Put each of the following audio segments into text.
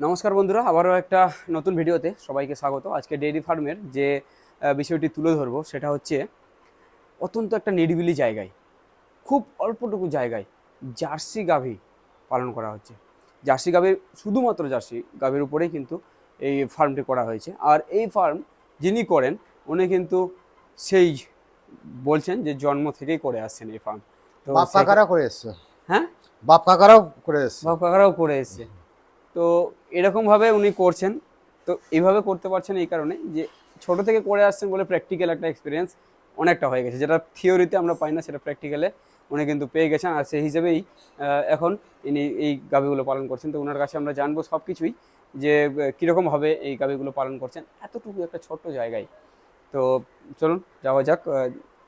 নমস্কার বন্ধুরা আবারও একটা নতুন ভিডিওতে সবাইকে স্বাগত। আজকে ডেইরি ফার্মের যে বিষয়টি তুলে ধরবো সেটা হচ্ছে অত্যন্ত একটা নিরিবিলি জায়গায় খুব অল্পটুকু জায়গায় জার্সি গাভী পালন করা হচ্ছে। জার্সি গাভীর শুধুমাত্র জার্সি গাভীর উপরেই কিন্তু এই ফার্মটি করা হয়েছে। আর এই ফার্ম যিনি করেন উনি কিন্তু সেই বলছেন যে জন্ম থেকেই করে আসছেন এই ফার্ম তো কাকারা করে এসছে। হ্যাঁ? বাপ কাকারাও করে এসছে। বাপ কাকারাও করে এসছে। তো এরকমভাবে উনি করছেন। তো এইভাবে করতে পারছেন এই কারণে যে ছোট থেকে করে আসছেন বলে প্র্যাকটিক্যাল একটা এক্সপিরিয়েন্স অনেকটা হয়ে গেছে। যেটা থিওরিতে আমরা পাই না সেটা প্র্যাকটিক্যালে উনি কিন্তু পেয়ে গেছেন। আর সেই হিসেবেই এখন ইনি এই গাভিগুলো পালন করছেন। তো ওনার কাছে আমরা জানব সব কিছুই যে কীরকমভাবে এই গাভিগুলো পালন করছেন এতটুকু একটা ছোট্ট জায়গায়। তো চলুন যাওয়া যাক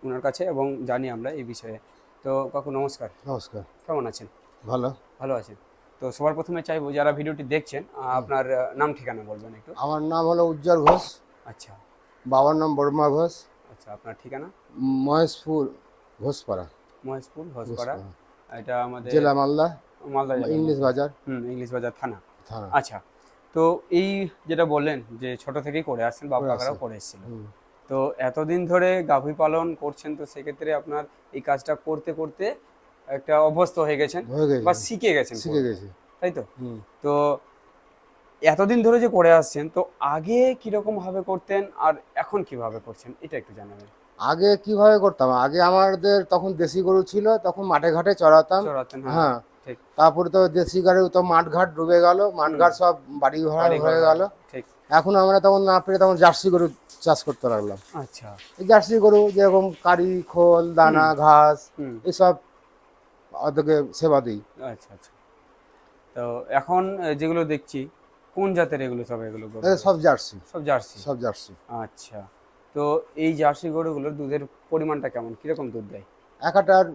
ওনার কাছে এবং জানি আমরা এই বিষয়ে। তো কাকু নমস্কার। নমস্কার। কেমন আছেন? ভালো। ভালো আছেন? তো সবার প্রথমে চাইব যারা ভিডিওটি দেখছেন আপনার নাম ঠিকানা বলবেন একটু। আমার নাম হলো উজ্জ্বল ঘোষ। আচ্ছা। বাবার নাম বর্মা ঘোষ। আচ্ছা আপনার ঠিকানা? মহেশপুর ঘোষপাড়া। মহেশপুর ঘোষপাড়া। এটা আমাদের জেলা মালদা। মালদা ইংলিশ বাজার। হুম ইংলিশ বাজার থানা। থানা। আচ্ছা তো এই যেটা বললেন যে ছোট থেকেই করে আসছেন বাবা করে কাকারাও করে এসেছিল তো এতদিন ধরে গাভী পালন করছেন তো সেক্ষেত্রে আপনার এই কাজটা করতে করতে একটা অভ্যস্ত হয়ে গেছেন গেছে বা শিখে গেছেন শিখে গেছি। তাই তো? হুম। তো এতদিন ধরে যে করে আসছেন তো আগে কীরকম ভাবে করতেন আর এখন কীভাবে করছেন? এটা একটু জানাবেন। আগে কীভাবে করতাম? আগে আমাদের তখন দেশি গরু ছিল তখন মাঠে ঘাটে চড়াতাম। হ্যাঁ হ্যাঁ। তারপরে তো দেশি গাড়ি তো মাঠ ঘাট ডুবে গেল মাঠ ঘাট সব বাড়ি ঘর হয়ে গেল। ঠিক। এখন আমরা তখন না পেরে তখন জার্সি গরু চাষ করতে লাগলাম। আচ্ছা। এই জার্সি গরু যেরকম কারি খোল দানা ঘাস এসব ওদেরকে সেবা দিই। আচ্ছা আচ্ছা। তো এখন যেগুলো দেখছি কোন জাতের এগুলো সব এগুলো সব জার্সি। সব জার্সি? সব জার্সি। আচ্ছা। তো এই জার্সি গরুগুলোর দুধের পরিমাণটা কেমন? কীরকম দুধ দেয়? এক আটার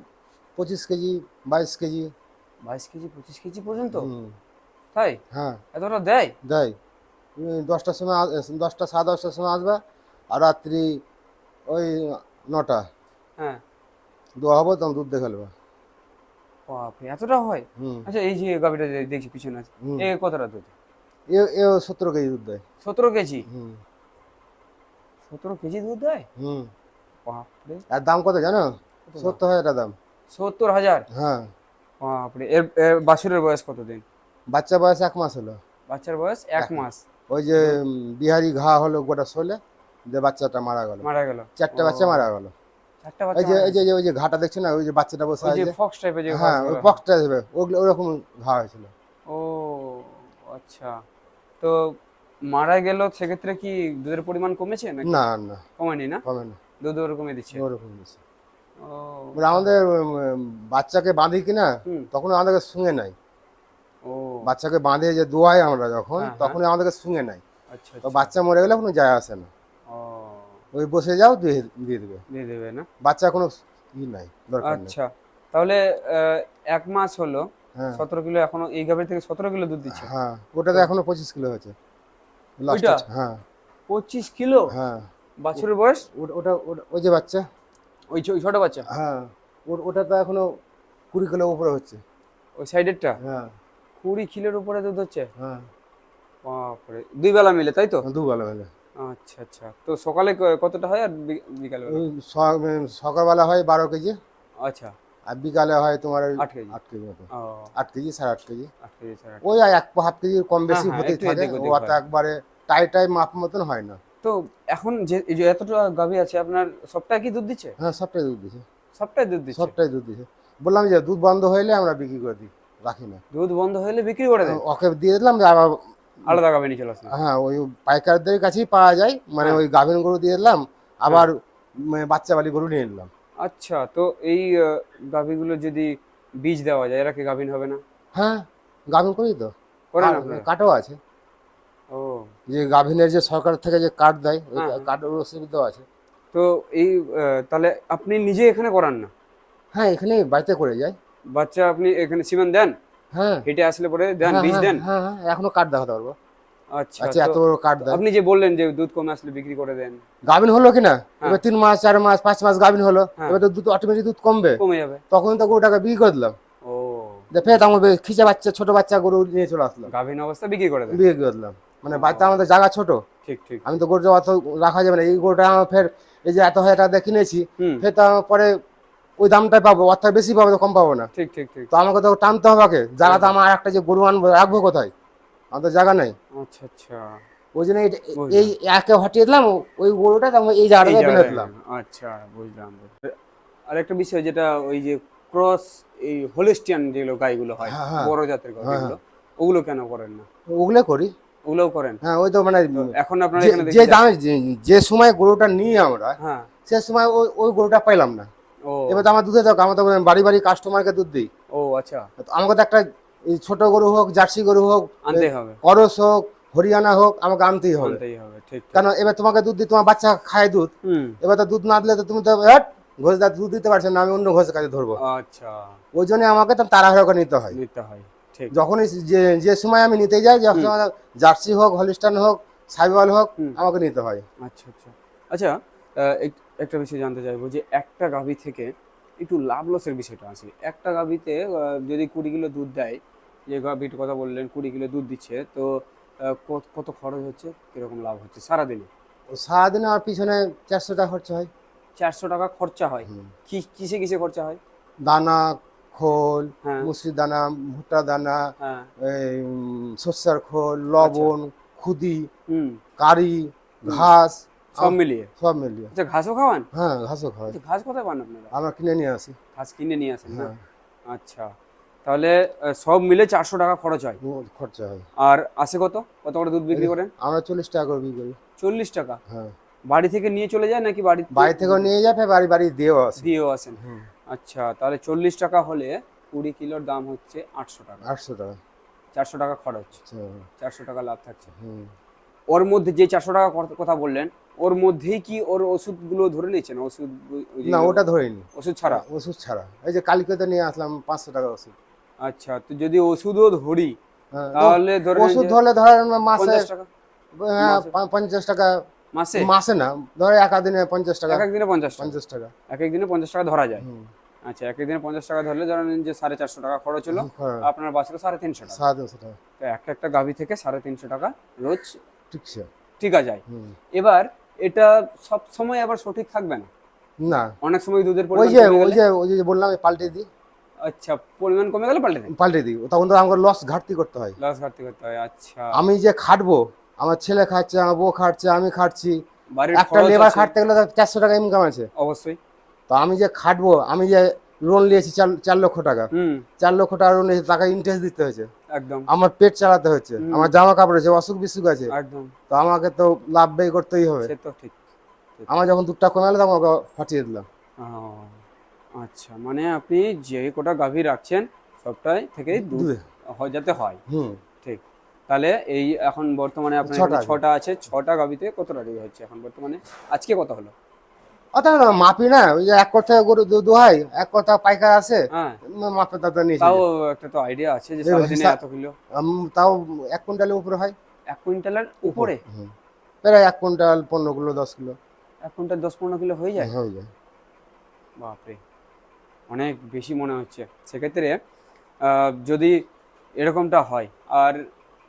পঁচিশ কেজি বাইশ কেজি। বাইশ কেজি পঁচিশ কেজি পর্যন্ত? তাই? হ্যাঁ। এতটা দেয়? দেয়। দশটার সময় দশটা সাড়ে দশটার সময় আসবে আর রাত্রি ওই নটা। হ্যাঁ। দোয়া হব তখন দুধ দেখে নেবে বাপরে এতটা হয়? আচ্ছা এই যে গাভিটা দেখছি পিছনে আছে এ কতটা দুধ? এ এ সতেরো কেজি দুধ দেয়। সতেরো কেজি? হুম। সতেরো কেজি দুধ দেয়? হুম। বাপরে। আর দাম কত জানো? কত? সত্তর হাজার দাম। সত্তর হাজার? হ্যাঁ। বাপরে এর এর বাছুরের বয়স কতদিন? বাচ্চা বয়স এক মাস হলো। বাচ্চার বয়স এক মাস। ওই যে বিহারি ঘা হলো গোটা শোলে যে বাচ্চাটা মারা গেল। মারা গেল। চারটে বাচ্চা মারা গেল। এই যে এই যে এই যে ঘাটা দেখছ না ওই যে বাচ্চাটা বসে আছে? ফক্স টাইপের যে হ্যাঁ ওই হয়। পক্সটা ওগুলো ওরকম ঘা হয়েছিল। ও আচ্ছা। তো মারা গেল সেক্ষেত্রে কি দুধের পরিমাণ কমেছে নাকি? না না। কমেনি না? হবে না দুধ ওর দিচ্ছে। ওরকম ও। মানে আমাদের বাচ্চাকে বাঁধি কিনা তখন আমাদেরকে শুঙে নাই। ও। বাচ্চাকে বাঁধে যে দোয়াই আমরা যখন হ্যাঁ, তখন আমাদেরকে শুঙে নাই। আচ্ছা তো আচ্ছা। বাচ্চা মরে গেলে কোনো যায় আসে না। ওই বসে যাও দিয়ে দিয়ে দেবে। দিয়ে দেবে না? বাচ্চা কোনো ই নাই দরকার আচ্ছা তাহলে এক মাস হলো হ্যাঁ। সতেরো কিলো এখনও এই গাভীর থেকে সতেরো কিলো দুধ দিচ্ছে? হ্যাঁ ওটা তো এখনও পঁচিশ কিলো হয়েছে। ওইটা? হ্যাঁ। পঁচিশ কিলো? হ্যাঁ। বাছুরের বয়স? ওটা ওই যে বাচ্চা? ওই ছোট বাচ্চা? হ্যাঁ ওটা তো এখনও কুড়ি কিলো উপরে হচ্ছে। ওই সাইডেরটা? হ্যাঁ। কুড়ি কিলোর উপরে দুধ হচ্ছে? হ্যাঁ। বাপরে দুই বেলা মিলে তাই তো? দু বেলা বেলা আচ্ছা আচ্ছা। তো সকালে কতটা হয় আর বিকালে সকালবেলা হয় বারো কেজি। আচ্ছা। আর বিকালে হয় তোমার আট কেজি। আট কেজি মতো। আট কেজি সাড়ে আট কেজি। আট কেজি ওই এক হাফ কেজি কম বেশি হ্যাঁ, হতেই একটু থাকে। ও তো একবারে টাই টাই মাপ মতন হয় না। তো এখন যে এতটা গাভী আছে আপনার সবটাই কি দুধ দিচ্ছে? হ্যাঁ সবটাই দুধ দিছে সবটাই দুধ দিচ্ছে? সবটাই দুধ দিছে বললাম যে দুধ বন্ধ হইলে আমরা বিক্রি করে দিই রাখি না। দুধ বন্ধ হলে বিক্রি করে দেন ওকে দিয়ে দিলাম আবার আলাদা গাভী নিয়ে চলে আসেন হ্যাঁ ওই পাইকারদের কাছেই পাওয়া যায়। মানে হ্যাঁ। ওই গাভিন গরু দিয়ে দিলাম আবার উম, বাচ্চা বালি গরু নিয়ে নিলাম আচ্ছা তো এই গাভীগুলো যদি বীজ দেওয়া যায় এরা কি গাভীন হবে না? হ্যাঁ গাভিন করি তো কার্ডও আছে। ও। যে গাভিনের যে সরকার থেকে যে কার্ড দেয় ওই হ্যাঁ, হ্যাঁ। কার্ডের অসুবিধাও আছে। তো এই তাহলে আপনি নিজে এখানে করান না? হ্যাঁ এখানে বাড়িতে করে যাই। বাচ্চা আপনি এখানে সিমেন্ট দেন? হ্যাঁ। হেঁটে আসলে পরে দেন হ্যাঁ, বীজ হ্যাঁ, দেন? হ্যাঁ হ্যাঁ এখনও কার্ড দেখাতে পারব। আচ্ছা আচ্ছা এত বড় কার্ড আপনি যে বললেন যে দুধ কমে আসলে বিক্রি করে দেন। গাভিন হলো কিনা? হ্যাঁ। এবার তিন মাস চার মাস পাঁচ মাস গাভিন হলো হ্যাঁ। এবার তো দুধ অটোমেটিক দুধ কমবে। কমে যাবে। তখন তো গরুটাকে বিক্রি করে দিলাম। ও। ফের আমার খিচে বাচ্চা ছোট বাচ্চা গরু নিয়ে চলে আসলো। গাভীন অবস্থা বিক্রি করে দেন। বিয়ে করলাম মানে বাচ্চা আমাদের জায়গা ছোট। ঠিক ঠিক। আমি তো গরুটা অত রাখা যাবে না। এই গরুটা আমার ফের এই যে এত হাজার টাকা দিয়ে কিনেছি ফের তো পরে ওই দামটাই পাবো অর্থাৎ বেশি পাবো কম পাবো না। ঠিক ঠিক ঠিক। তো আমাকে তো টানতে হবে আগে। জায়গা তো আমার একটা যে গরু আনব রাখব কোথায়? আমার তো জায়গা নেই। আচ্ছা আচ্ছা। ওই জন্য এই- একে হটিয়ে দিলাম ওই গরুটা তো এই জায়গাটা বেঁধে দিলাম। আচ্ছা বুঝলাম আর একটা বিষয় যেটা ওই যে ক্রস এই হোলিস্টিয়ান যেগুলো গাইগুলো হয় হ্যাঁ, হ্যাঁ। বড় জাতের গাইগুলো ওগুলো কেন করেন না? ওগুলো করি। ওগুলোও করেন? হ্যাঁ ওই তো মানে এখন আপনারা যে- এখানে যে দামে যে- সময় গরুটা নিই আমরা হ্যাঁ। সে সময় ওই ওই গরুটা পাইলাম না। এবার আমার দুধে দরকার আমার তো বাড়ি বাড়ি কাস্টমারকে দুধ দিই। ও আচ্ছা। তো আমাকে তো একটা ছোট গরু হোক জার্সি গরু হোক আনতে হবে। করস হোক হরিয়ানা হোক আমাকে আনতেই হবে। ঠিক। কারণ এবার তোমাকে দুধ দিই তোমার বাচ্চা খায় দুধ। এবার তো দুধ না দিলে তো তুমি তো ঘোষ দা দুধ দিতে পারছ না আমি অন্য ঘোষের কাছে ধরবো। আচ্ছা। ওই জন্য আমাকে তো তাড়াহুড়ো করে নিতে হয়। নিতে হয় ঠিক। যখনই যে যে সময় আমি নিতে যাই যে সময় জার্সি হোক হলিস্টান হোক সাইবাল হোক আমাকে নিতে হয়। আচ্ছা আচ্ছা। আচ্ছা একটা বিষয় জানতে চাইব যে একটা গাভী থেকে একটু লাভ লসের বিষয়টা আছে। একটা গাভীতে যদি কুড়ি কিলো দুধ দেয় যে গাভীর কথা বললেন কুড়ি কিলো দুধ দিচ্ছে তো কত কত খরচ হচ্ছে? কীরকম লাভ হচ্ছে সারাদিনে? সারাদিনে আমার পিছনে চারশো টাকা খরচা হয়। চারশো টাকা খরচা হয়। কি কিসে কিসে খরচা হয়? দানা খোল হ্যাঁ। মুসুরি দানা ভুট্টা দানা সর্ষের খোল লবণ খুদি হুম। কারি ঘাস সব মিলিয়ে? সব মিলিয়ে। আচ্ছা ঘাসও খাওয়ান? হ্যাঁ ঘাসও খাওয়াই। আচ্ছা, ঘাস কোথায় পান আপনারা? আমরা কিনে নিয়ে আসি। ঘাস কিনে নিয়ে আসেন হ্যাঁ। আচ্ছা তাহলে সব মিলে চারশো টাকা খরচ হয়। খরচা হয়। আর আসে কত? কত করে দুধ বিক্রি করেন? আমরা চল্লিশ টাকা করে বিক্রি করি। চল্লিশ টাকা? হ্যাঁ। বাড়ি থেকে নিয়ে চলে যায় নাকি বাড়ি বাড়ি থেকেও নিয়ে যাবে বাড়ি বাড়ি দিয়েও আসে। দিয়েও আসেন। আচ্ছা তাহলে চল্লিশ টাকা হলে কুড়ি কিলোর দাম হচ্ছে আটশো টাকা। আটশো টাকা। চারশো টাকা খরচ। আচ্ছা, চারশো টাকা লাভ থাকছে। হুম। ওর মধ্যে যে চারশো টাকা কথা বললেন ওর মধ্যেই কি ওর ওষুধগুলো ধরে নিয়েছেন? ওষুধ না ওটা ধরিনি। ওষুধ ছাড়া? ওষুধ ছাড়া। এই যে কালকে তো নিয়ে আসলাম পাঁচশো টাকা ওষুধ। আচ্ছা তো যদি ওষুধও ধরি হ্যাঁ, তাহলে ধরে ওষুধ ধরলে ধরেন মাসে পঞ্চাশ টাকা? হ্যাঁ, মাসে? পঞ্চাশ টাকা। মাসে? মাসে না ধরে এক দিনে পঞ্চাশ টাকা। এক এক দিনে পঞ্চাশ পঞ্চাশ টাকা। এক এক দিনে পঞ্চাশ টাকা ধরা যায়? আচ্ছা এক এক দিনে পঞ্চাশ টাকা ধরলে ধরেন যে সাড়ে চারশো টাকা খরচ হলো হ্যাঁ, আপনার বাঁচলো সাড়ে তিনশো টাকা। সাড়ে তিনশো টাকা। তো একটা একটা গাভী থেকে সাড়ে তিনশো টাকা রোজ টিকা যায়। এবার এটা সব সময় আবার সঠিক থাকবে না? না। অনেক সময় দুধের ওই যে ওই যে ওই যে বললাম পাল্টে দিই। আচ্ছা পরিমাণ কমে গেলে পাল্টে দেন পাল্টে দিই। তখন তো আমাকে লস ঘাটতি করতে হয়। লস ঘাটতি করতে হয় আচ্ছা। আমি যে খাটবো আমার ছেলে খাচ্ছে আমার বউ খাটছে আমি খাটছি একটা লেবার খাটতে গেলে চারশো টাকা ইনকাম আছে। অবশ্যই। তো আমি যে খাটবো আমি যে লোন নিয়েছি চার লক্ষ টাকা চার লক্ষ টাকা লোন নিয়েছি টাকা ইন্টারেস্ট দিতে হয়েছে। একদম। আমার পেট চালাতে হচ্ছে আমার জামা কাপড় আছে অসুখ বিসুখ আছে। একদম। তো আমাকে তো লাভ ব্যয় করতেই হবে। সে তো ঠিক আমার যখন দুধটা কমে গেলো তখন ওকে ফাটিয়ে দিলাম। আচ্ছা মানে আপনি যে কোটা গাভী রাখছেন সবটাই থেকেই দুধ হয় যাতে হয়। হুম। ঠিক তাহলে এই এখন বর্তমানে আপনার ছটা আছে। ছটা গাভীতে কতটা রেডি হচ্ছে এখন বর্তমানে? আজকে কত হলো? অর্থাৎ মাপি না ওই যে এক কথা গরু দু- দোহাই এক কথা পাইকার আছে হ্যাঁ। মাপে তাতে নিয়েছি তাও একটা তো আইডিয়া আছে যে সারাদিনে এত কিলো। তাও এক কুইন্টালের উপরে হয়। এক কুইন্টালের উপরে? প্রায় এক কুইন্টাল পনেরো কিলো দশ কিলো। এক কুইন্টাল দশ পনেরো কিলো হয়ে যায়? হয়ে যায়। বাপরে অনেক বেশি মনে হচ্ছে। সেক্ষেত্রে যদি এরকমটা হয় আর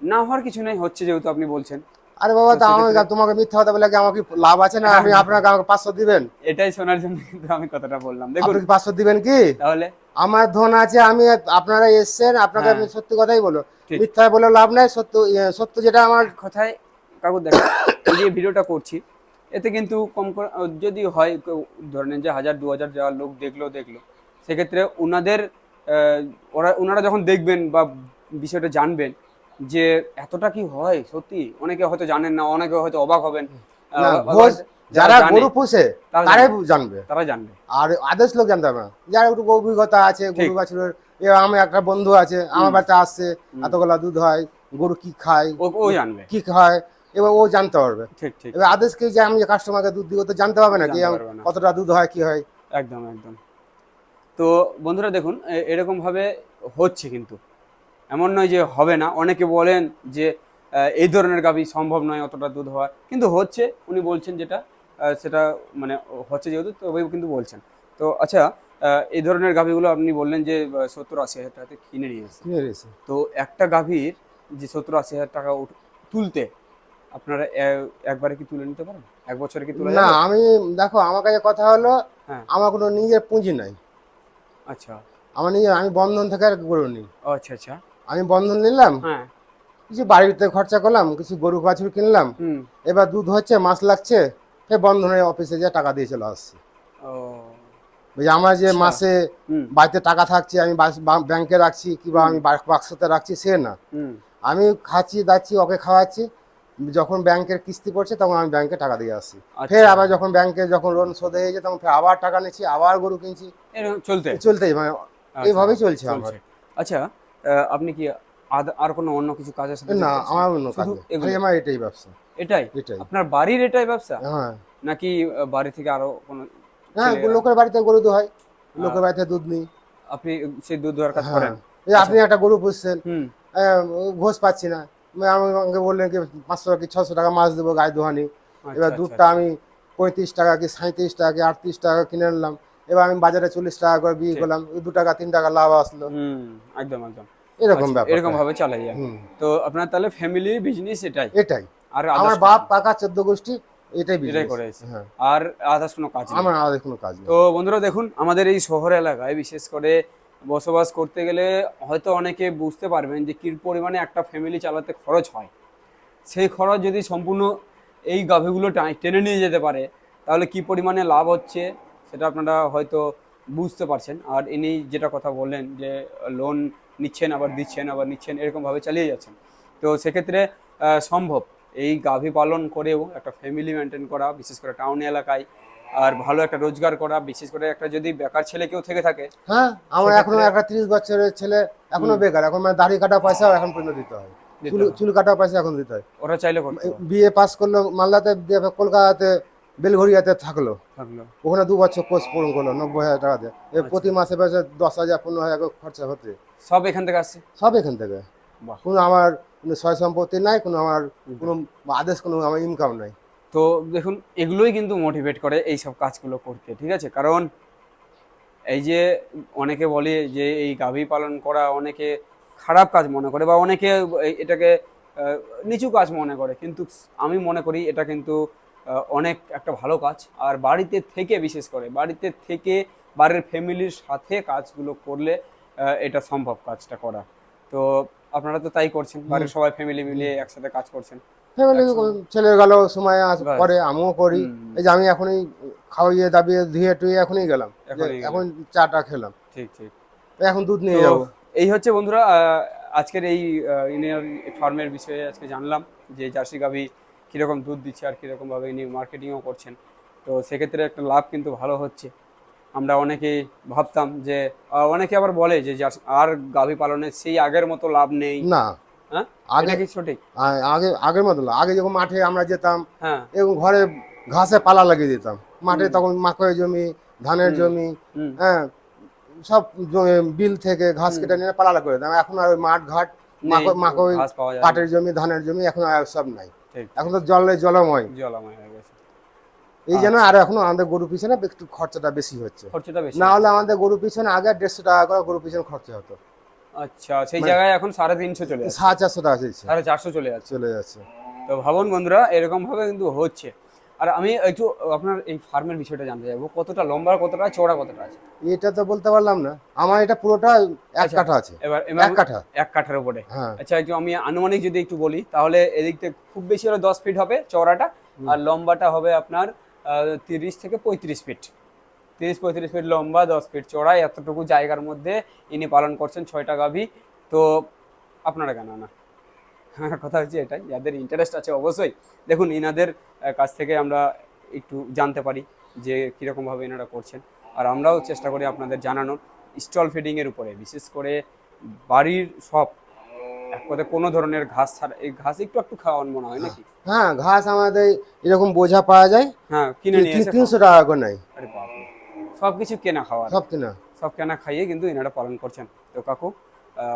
না হওয়ার কিছু নেই হচ্ছে যেহেতু আপনি বলছেন। আরে বাবা তো আমি তোমাকে মিথ্যা কথা বলে কি আমার কি লাভ আছে না? আমি আপনাকে আমাকে পাঁচশো দিবেন? এটাই শোনার জন্য কিন্তু আমি কথাটা বললাম। দেখুন। পাঁচশো দিবেন কি? তাহলে? আমার ধন আছে আমি আপনারা এসছেন আপনাকে হ্যাঁ। আমি সত্যি কথাই বলো। মিথ্যা বলে লাভ নাই সত্য ইয়ে, সত্য যেটা আমার কথায় কাকু দেখেন এই যে ভিডিওটা করছি এতে কিন্তু কম যদি হয় কেউ ধরে নেন যে হাজার দু হাজার যাওয়ার লোক দেখল দেখল সেক্ষেত্রে ওনাদের ওরা ওনারা যখন দেখবেন বা বিষয়টা জানবেন যে এতটা কি হয়? সত্যি? অনেকে হয়তো জানেন না অনেকে হয়তো অবাক হবেন। যারা গরু পুষে তারা তারাই জানবে। তারা জানবে। আর আদেশ লোক জানতে হবে না। যার একটু অভিজ্ঞতা আছে গরু। বাছুরের আমার একটা বন্ধু আছে আমার বাচ্চা আসছে এতগুলা দুধ হয় গরু কি খায় ও জানবে। কি খায় এবার ও জানতে পারবে। ঠিক ঠিক। এবার আদেশ কি যে আমি কাস্টমারকে দুধ দিব তো জানতে পারবে না কি। কতটা দুধ হয় কি হয়। একদম একদম। তো বন্ধুরা দেখুন এরকম ভাবে হচ্ছে কিন্তু। এমন নয় যে হবে না। অনেকে বলেন যে এই ধরনের গাভী সম্ভব নয় অতটা দুধ হওয়া। কিন্তু হচ্ছে উনি বলছেন যেটা সেটা মানে হচ্ছে যেহেতু তবেই কিন্তু বলছেন। তো আচ্ছা এই ধরনের গাভীগুলো আপনি বললেন যে সত্তর আশি হাজার টাকাতে কিনে নিয়ে এসেছেন তো একটা গাভীর যে সত্তর আশি হাজার টাকা তুলতে আপনারা একবারে কি তুলে নিতে পারেন? এক বছরে কি তুলে না আমি দেখো আমার কাছে কথা হলো হ্যাঁ। আমার কোনো নিজের পুঁজি নাই। আচ্ছা। আমার নিজের আমি বন্ধন থেকে আর গরু নিই। আচ্ছা আচ্ছা। আমি বন্ধন নিলাম হ্যাঁ। কিছু বাড়িতে খরচা করলাম কিছু গরু বাছুর কিনলাম এবার দুধ হচ্ছে মাছ লাগছে সে বন্ধনের অফিসে যে টাকা দিয়ে চলে আসছি। আমার যে আচ্ছা। মাসে বাড়িতে টাকা থাকছে আমি ব্যাংকে রাখছি কিংবা আমি বাক্সতে রাখছি সে না। আমি খাচ্ছি দাচ্ছি ওকে খাওয়াচ্ছি যখন ব্যাংকের কিস্তি পড়ছে তখন আমি ব্যাংকে টাকা দিয়ে আসছি। আচ্ছা। ফের আবার যখন ব্যাংকে যখন লোন শোধ হয়ে যায় তখন ফের আবার টাকা নিচ্ছি আবার গরু কিনছি। চলতে? চলতেই মানে আচ্ছা, এইভাবেই চলছে আমার। আচ্ছা। আপনি কি আর কোনো অন্য কিছু কাজের সাথে না আমার অন্য কাজ খালি আমার এটাই ব্যবসা। এটাই? এটাই। আপনার বাড়ির এটাই ব্যবসা? হ্যাঁ। নাকি বাড়ি থেকে আরও কোনো হ্যাঁ লোকের বাড়িতে গরু দুধ হয়। লোকের বাড়িতে দুধ নেই। আপনি সেই দুধ দেওয়ার কাজ হ্যাঁ। করেন? এই আপনি একটা গরু পুষছেন। হুম। ঘোষ পাচ্ছি না। আমি আমাকে বললেন কি পাঁচশো কি ছশো টাকা মাছ দেবো গায়ে দোহানি। আচ্ছা, এবার আচ্ছা, দুধটা আমি পঁয়ত্রিশ টাকা কি সাঁত্রিশ টাকা কি আটত্রিশ টাকা কিনে আনলাম। এবার আমি বাজারে চল্লিশ টাকা করে বিয়ে করলাম দু টাকা তিন টাকা লাভ আসলো। হুম একদম একদম। এরকম আচ্ছা, ব্যাপার। এরকম ভাবে চালাই যায়। তো আপনার তাহলে ফ্যামিলি বিজনেস এটাই? এটাই। আর আমার বাপ কাকা চোদ্দ গোষ্ঠী এটাই এটাই করে হ্যাঁ। আর আদার্স কোনো কাজ আমার আলাদা কোনো কাজ তো বন্ধুরা দেখুন আমাদের এই শহর এলাকায় বিশেষ করে বসবাস করতে গেলে হয়তো অনেকে বুঝতে পারবেন যে কি পরিমাণে একটা ফ্যামিলি চালাতে খরচ হয়। সেই খরচ যদি সম্পূর্ণ এই গাভীগুলো টেনে নিয়ে যেতে পারে তাহলে কি পরিমাণে লাভ হচ্ছে? সেটা আপনারা হয়তো বুঝতে পারছেন। আর ইনি যেটা কথা বললেন যে লোন নিচ্ছেন আবার দিচ্ছেন আবার নিচ্ছেন এরকমভাবে চালিয়ে যাচ্ছেন। তো সেক্ষেত্রে সম্ভব। এই গাভী পালন করেও একটা ফ্যামিলি মেনটেন করা বিশেষ করে টাউন এলাকায় আর ভালো একটা রোজগার করা বিশেষ করে একটা যদি বেকার ছেলে কেউ থেকে থাকে হ্যাঁ আমার এখনও একটা তিরিশ বছরের ছেলে এখনও বেকার। এখন মানে দাড়ি কাটা পয়সা এখন পর্যন্ত দিতে হয়। চুল কাটা পয়সা এখন দিতে হয়। ওরা চাইলে। বিএ পাস করল মালদাতে কলকাতাতে বেলঘরিয়াতে থাকল। থাকল। ওখানে দু বছর কোর্স পূরণ করল নব্বই হাজার টাকা দিয়ে। প্রতি মাসে মাসে দশ হাজার পনেরো হাজার খরচা হচ্ছে। সব এখান থেকে আসছে? সব এখান থেকে। কোনো আমার কোনো সয় সম্পত্তি নাই কোনো আমার কোনো আদেশ কোনো আমার ইনকাম নাই। তো দেখুন এগুলোই কিন্তু মোটিভেট করে এই সব কাজগুলো করতে ঠিক আছে? কারণ এই যে অনেকে বলে যে এই গাভী পালন করা অনেকে খারাপ কাজ মনে করে বা অনেকে এটাকে নিচু কাজ মনে করে। কিন্তু আমি মনে করি এটা কিন্তু অনেক একটা ভালো কাজ। আর বাড়িতে থেকে বিশেষ করে বাড়িতে থেকে বাড়ির ফ্যামিলির সাথে কাজগুলো করলে এটা সম্ভব কাজটা করা। তো আপনারা তো তাই করছেন বাড়ির সবাই ফ্যামিলি মিলিয়ে একসাথে কাজ করছেন। ফ্যামিলি ছেলে গেল সময় পরে আমিও করি। এই যে আমি এখনই খাওয়িয়ে দাবিয়ে ধুয়ে টুয়ে এখনই গেলাম। এখন চাটা খেলাম। ঠিক ঠিক। এখন দুধ নিয়ে যাব। এই হচ্ছে বন্ধুরা আজকের এই ইনিয়ার ফার্মের বিষয়ে আজকে জানলাম যে জার্সি গাভি কীরকম দুধ দিচ্ছে আর কীরকমভাবে ইনি মার্কেটিংও করছেন। তো সেক্ষেত্রে একটা লাভ কিন্তু ভালো হচ্ছে। আমরা অনেকেই ভাবতাম যে অনেকে আবার বলে যে আর গাভী পালনের সেই আগের মতো লাভ নেই। না। হ্যাঁ? আগে- আগে কি সঠিক? আগে আগের মতো আগে যখন মাঠে আমরা যেতাম হ্যাঁ। এবং ঘরে ঘাসে পালা লাগিয়ে দিতাম। মাঠে তখন মাকড়ের জমি ধানের জমি হ্যাঁ সব বিল থেকে ঘাস কেটে নিয়ে পালা করে দিতাম। এখন আর ওই মাঠ ঘাট মাকড় মাকড়। পাটের জমি ধানের জমি এখন আর সব নাই। এখন তো জলে জলময়। জলময় হয়ে গেছে। এই জন্য আর এখন আমাদের গরু পিছনে একটু খরচাটা বেশি হচ্ছে। খরচাটা বেশি। না হলে আমাদের গরু পিছনে আগে দেড়শো টাকা করে গরু পিছনে খরচা হতো। আচ্ছা সেই জায়গায় এখন সাড়ে তিনশো চলে যাচ্ছে। সাড়ে চারশো টাকা সাড়ে চারশো চলে যাচ্ছে। চলে যাচ্ছে। তো ভাবুন বন্ধুরা এরকম ভাবে কিন্তু হচ্ছে। আর আমি একটু আপনার এই ফার্মের বিষয়টা জানতে চাইব কতটা লম্বা কতটা চওড়া কতটা আছে? এটা তো বলতে পারলাম না। আমার এটা পুরোটা এক আচ্ছা। কাঠা আছে। এবার এক কাঠা। এক কাঠার উপরে। হ্যাঁ। আচ্ছা একটু আমি আনুমানিক যদি একটু বলি তাহলে এদিক থেকে খুব বেশি হলে দশ ফিট হবে চওড়াটা আর লম্বাটা হবে আপনার তিরিশ থেকে পঁয়ত্রিশ ফিট তিরিশ পঁয়ত্রিশ ফিট লম্বা দশ ফিট চওড়া এতটুকু জায়গার মধ্যে ইনি পালন করছেন ছয়টা গাভী। তো আপনারা কেন না? কথা হচ্ছে এটাই। যাদের ইন্টারেস্ট আছে অবশ্যই দেখুন ইনাদের কাছ থেকে আমরা একটু জানতে পারি যে কীরকমভাবে এনারা করছেন। আর আমরাও চেষ্টা করি আপনাদের জানানোর। স্টল ফিডিংয়ের উপরে বিশেষ করে বাড়ির সব এক কোনো ধরনের ঘাস ছাড়া এই ঘাস একটু একটু খাওয়ান মনে হয় নাকি? হ্যাঁ ঘাস আমাদের এরকম বোঝা পাওয়া যায় হ্যাঁ কিনে নিয়ে এসে তিনশো টাকা করে আরে বাপরে। সব কিছু কেনা খাওয়া সব কেনা। সব কেনা খাইয়ে কিন্তু এনারা পালন করছেন। তো কাকু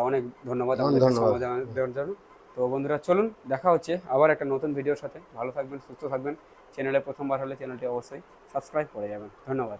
অনেক ধন্যবাদ। সময় দেওয়ার জন্য। তো বন্ধুরা, চলুন দেখা হচ্ছে আবার একটা নতুন ভিডিওর সাথে। ভালো থাকবেন, সুস্থ থাকবেন। চ্যানেলে প্রথমবার হলে চ্যানেলটি অবশ্যই সাবস্ক্রাইব করে যাবেন। ধন্যবাদ।